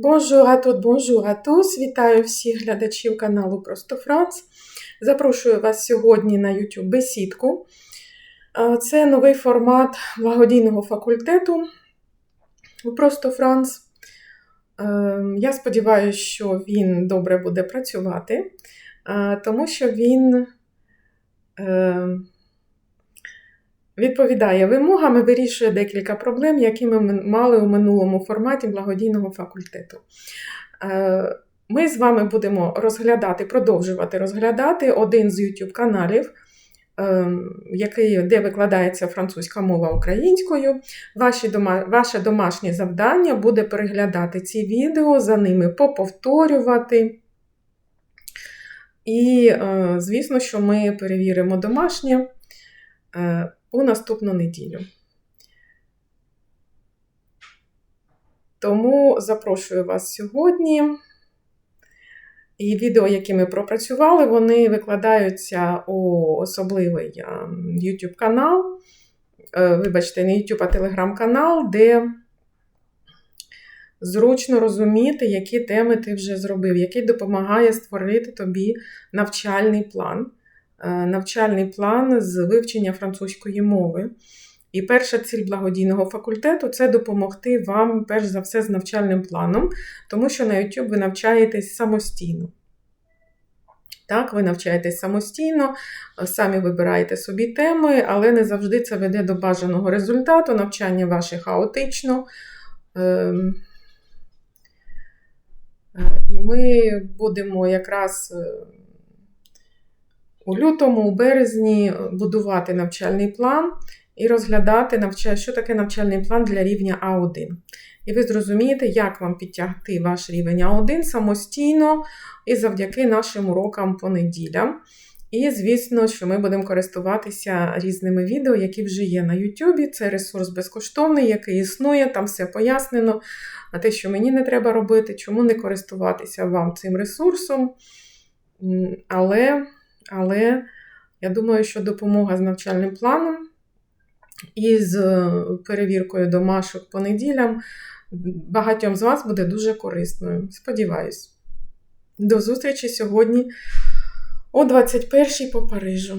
À toutes, bonjour à tous. Вітаю всіх глядачів каналу Просто Франц. Запрошую вас сьогодні на YouTube бесідку. Це новий формат благодійного факультету у Просто Франц. Я сподіваюся, що він добре буде працювати, тому що він е, відповідає вимогам і вирішує декілька проблем, які ми мали у минулому форматі благодійного факультету. Е, Ми з вами будемо розглядати, продовжувати розглядати один з YouTube каналів, е, який, де викладається французька мова українською. Ваше домашнє завдання буде переглядати ці відео, за ними поповторювати. І, е, звісно, що ми перевіримо домашнє е, у наступну неділю. Тому запрошую вас сьогодні. І відео, які ми пропрацювали, вони викладаються у особливий е, YouTube канал. Е, Вибачте, не YouTube, а телеграм-канал, де зручно розуміти, які теми ти вже зробив, який допомагає створити тобі навчальний план. Е, Навчальний план з вивчення французької мови. І перша ціль благодійного факультету це допомогти вам, перш за все, з навчальним планом, тому що на YouTube ви навчаєтесь самостійно. Так, ви навчаєтесь самостійно, самі вибираєте собі теми, але не завжди це веде до бажаного результату. Навчання ваше хаотично. Ем, І ми будемо якраз у лютому, у березні будувати навчальний план і розглядати, що таке навчальний план для рівня А1. І ви зрозумієте, як вам підтягти ваш рівень А1 самостійно і завдяки нашим урокам по неділям. І, звісно, що ми будемо користуватися різними відео, які вже є на YouTube. Це ресурс безкоштовний, який існує, там все пояснено. А те, що мені не треба робити, чому не користуватися вам цим ресурсом. Але, але я думаю, що допомога з навчальним планом і з перевіркою домашок по неділям багатьом з вас буде дуже корисною. Сподіваюсь. До зустрічі сьогодні о 21-й по Парижу.